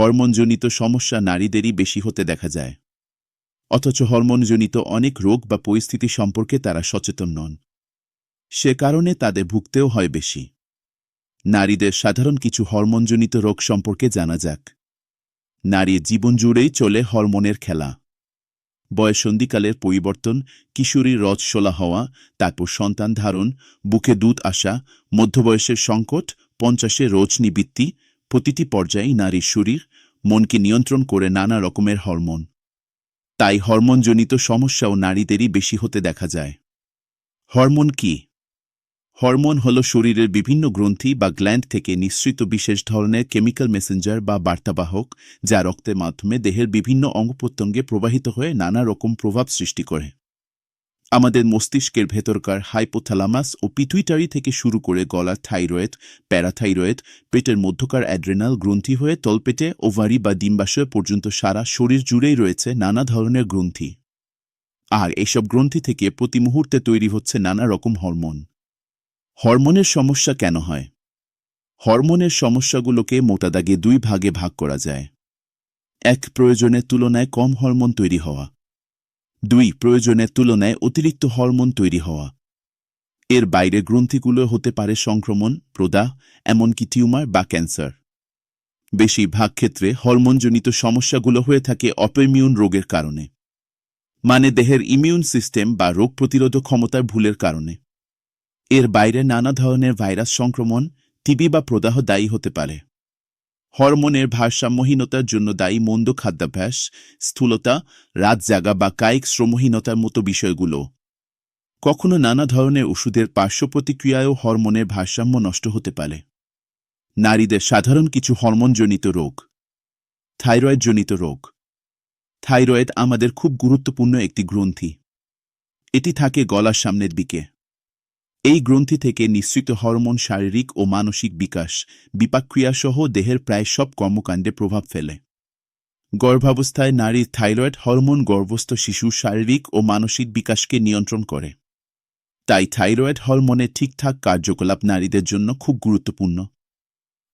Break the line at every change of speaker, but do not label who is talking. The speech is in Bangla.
হরমোনজনিত সমস্যা নারীদেরই বেশি হতে দেখা যায়। অথচ হরমোনজনিত অনেক রোগ বা পরিস্থিতি সম্পর্কে তারা সচেতন নন। সে কারণে তাদের ভুগতেও হয় বেশি। নারীদের সাধারণ কিছু হরমোনজনিত রোগ সম্পর্কে জানা যাক। নারীর জীবন জুড়েই চলে হরমোনের খেলা। বয়সন্ধিকালের পরিবর্তন কিশোরীর রজশোলা হওয়া, তারপর সন্তান ধারণ, বুকে দুধ আসা, মধ্যবয়সের সংকট, পঞ্চাশে রোজনি বৃত্তি প্রতিটি পর্যায়ে নারীর শরীর মনকে নিয়ন্ত্রণ করে নানা রকমের হরমোন। তাই হরমোনজনিত সমস্যাও নারীদেরই বেশি হতে দেখা যায়। হরমোন কি? হরমোন হল শরীরের বিভিন্ন গ্রন্থি বা গ্ল্যান্ড থেকে নিঃসৃত বিশেষ ধরনের কেমিক্যাল মেসেঞ্জার বা বার্তাবাহক, যা রক্তের মাধ্যমে দেহের বিভিন্ন অঙ্গপ্রত্যঙ্গে প্রবাহিত হয়ে নানা রকম প্রভাব সৃষ্টি করে। আমাদের মস্তিষ্কের ভেতরকার হাইপোথ্যালামাস ও পিটুইটারি থেকে শুরু করে গলা থাইরয়েড, প্যারাথাইরয়েড, পেটের মধ্যকার অ্যাড্রেনাল গ্রন্থি হয়ে তলপেটে, ওভারি বা ডিম্বাশয় পর্যন্ত সারা শরীর জুড়েই রয়েছে নানা ধরনের গ্রন্থি। আর এসব গ্রন্থি থেকে প্রতি মুহূর্তে তৈরি হচ্ছে নানা রকম হরমোন। হরমোনের সমস্যা কেন হয়? হরমোনের সমস্যাগুলোকে মোটা দাগে দুই ভাগে ভাগ করা যায়। এক প্রয়োজনের তুলনায় কম হরমোন তৈরি হওয়া। দুই, প্রয়োজনের তুলনায় অতিরিক্ত হরমোন তৈরি হওয়া। এর বাইরে গ্রন্থিগুলো হতে পারে সংক্রমণ, প্রদাহ, এমনকি টিউমার বা ক্যান্সার। বেশিরভাগ ক্ষেত্রে হরমোনজনিত সমস্যাগুলো হয়ে থাকে অপইমিউন রোগের কারণে মানে দেহের ইমিউন সিস্টেম বা রোগ প্রতিরোধক ক্ষমতার ভুলের কারণে। এর বাইরে নানা ধরনের ভাইরাস সংক্রমণ, টিবি বা প্রদাহ দায়ী হতে পারে। হরমোনের ভারসাম্যহীনতার জন্য দায়ী মন্দ খাদ্যাভ্যাস, স্থূলতা, রাত জাগা বা কায়িক শ্রমহীনতার মতো বিষয়গুলো। কখনো নানা ধরনের ওষুধের পার্শ্ব প্রতিক্রিয়ায়ও হরমোনের ভারসাম্য নষ্ট হতে পারে। নারীদের সাধারণ কিছু হরমোনজনিত রোগ। থাইরয়েডজনিত রোগ। থাইরয়েড আমাদের খুব গুরুত্বপূর্ণ একটি গ্রন্থি। এটি থাকে গলার সামনের দিকে। এই গ্রন্থি থেকে নিঃসৃত হরমোন, শারীরিক ও মানসিক বিকাশ বিপাক্রিয়াসহ দেহের প্রায় সব কর্মকাণ্ডে প্রভাব ফেলে। গর্ভাবস্থায় নারীর থাইরয়েড হরমোন গর্ভস্থ শিশুর শারীরিক ও মানসিক বিকাশকে নিয়ন্ত্রণ করে। তাই থাইরয়েড হরমোনের ঠিকঠাক কার্যকলাপ নারীদের জন্য খুব গুরুত্বপূর্ণ।